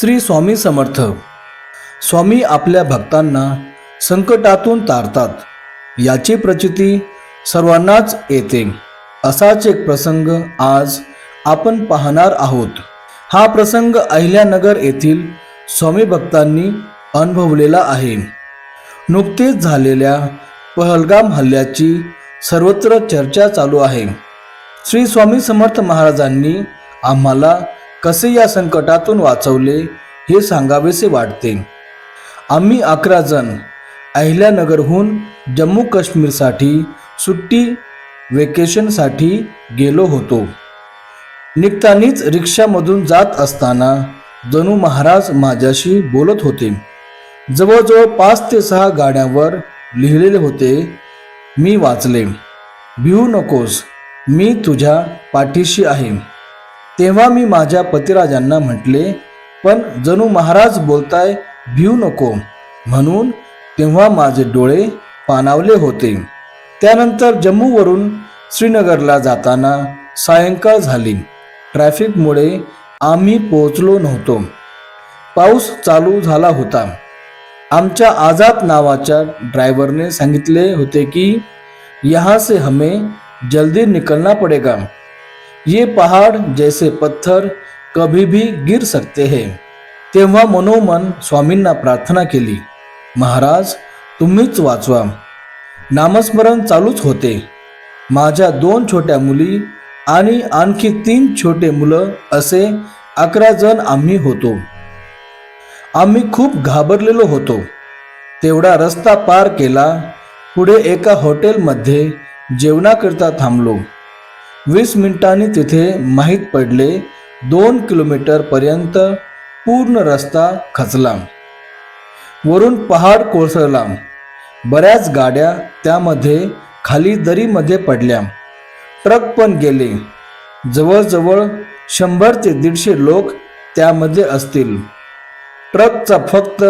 श्री स्वामी समर्थ. स्वामी आपल्या भक्तांना संकटातून तारतात. याची प्रचिती सर्वांनाच येते. असाच एक प्रसंग आज आपण पाहणार आहोत. हा प्रसंग अहिल्यानगर येथील स्वामी भक्तांनी अनुभवलेला आहे. नुकतेच झालेल्या पहलगाम हल्ल्याची सर्वत्र चर्चा चालू आहे. श्री स्वामी समर्थ महाराजांनी आम्हाला कसे या संकटातून वाचवले हे सांगावेसे वाटते. आम्ही अकरा जण अहिल्यानगरहून जम्मू काश्मीरसाठी सुट्टी वेकेशनसाठी गेलो होतो. निघतानीच रिक्षामधून जात असताना जणू महाराज माझ्याशी बोलत होते. जवळजवळ पाच ते सहा गाड्यांवर लिहिलेले होते मी वाचले. भिवू नकोस. मी तुझ्या पाठीशी आहे. तेव्हा मी माझ्या पतिराजांना म्हटले पण जणू महाराज बोलताय भिऊ नको. म्हणून तेव्हा माझे डोळे पाणावले होते. त्यानंतर जम्मूवरून श्रीनगरला जाताना सायंकाळ झाली. ट्रॅफिकमुळे आम्ही पोहोचलो नव्हतो. पाऊस चालू झाला होता. आमच्या आझाद नावाच्या ड्रायव्हरने सांगितले होते की यहाँ से हमें जल्दी निकलना पड़ेगा. ये पहाड़ जैसे पत्थर कभी भी गिर सकते हैं। तेव्हा मनोमन स्वामींना प्रार्थना केली महाराज तुम्हीच वाचवा. नामस्मरण चालूच होते. माझ्या दोन छोट्या मुली आणि आणखी तीन छोटे मुलं असे अकरा जण आम्ही होतो. आम्ही खूप घाबरलेलो होतो. तेवढा रस्ता पार केला पुढे एका हॉटेलमध्ये जेवणाकरता थांबलो. वीस मिनिटांनी तिथे माहीत पडले दोन किलोमीटरपर्यंत पूर्ण रस्ता खचला वरून पहाड कोसळला बऱ्याच गाड्या त्यामध्ये खाली दरीमध्ये पडल्या ट्रक पण गेले. जवळजवळ शंभर ते दीडशे लोक त्यामध्ये असतील. ट्रकचा फक्त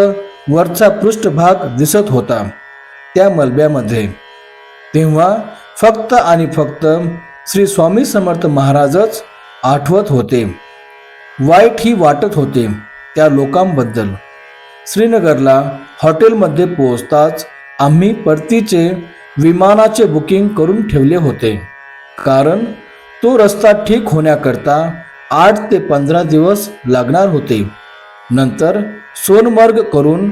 वरचा पृष्ठभाग दिसत होता त्या मलब्यामध्ये. तेव्हा फक्त आणि फक्त श्री स्वामी समर्थ महाराजच आठवत होते. वाईट ही वाटत होते त्या लोकांबद्दल. श्रीनगरला हॉटेलमध्ये पोहोचताच आम्ही परतीचे विमानाचे बुकिंग करून ठेवले होते. कारण तो रस्ता ठीक होण्याकरता आठ ते पंधरा दिवस लागणार होते. नंतर सोनमर्ग करून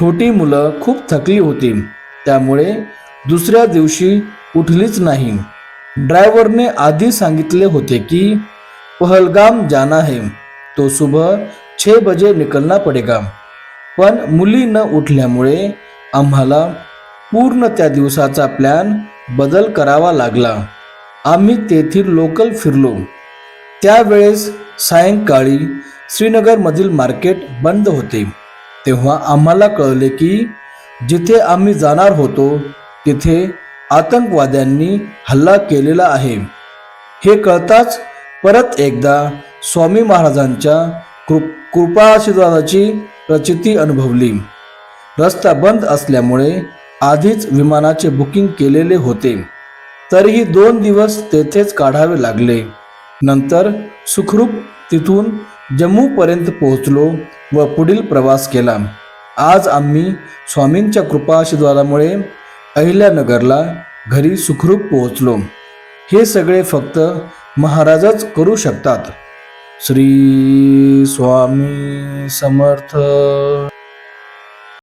छोटी मुलं खूप थकली होती. त्यामुळे दुसऱ्या दिवशी उठलीच नाही. ड्रायव्हरने आधी सांगितले होते की पहलगाम जाना है तो सुबह छः बजे निकलना पडेगा. पण मुली न उठल्यामुळे आम्हाला पूर्ण त्या दिवसाचा प्लॅन बदल करावा लागला. आम्ही तेथील लोकल फिरलो. त्यावेळेस सायंकाळी श्रीनगरमधील मार्केट बंद होते. तेव्हा आम्हाला कळले की जिथे आम्ही जाणार होतो तिथे आतंकवाद्यांनी हल्ला केलेला आहे. हे कळताच परत एकदा स्वामी महाराजांच्या कृप कृपाआशीर्वादाची प्रचिती अनुभवली. रस्ता बंद असल्यामुळे आधीच विमानाचे बुकिंग केलेले होते. तरीही दोन दिवस तेथेच काढावे लागले. नंतर सुखरूप तिथून जम्मूपर्यंत पोहोचलो व पुढील प्रवास केला. आज आम्ही स्वामींच्या कृपाशीर्वादामुळे अहिल्यानगरला घरी सुखरूप पोहोचलो. हे सगळे फक्त महाराजच करू शकतात. श्री स्वामी समर्थ.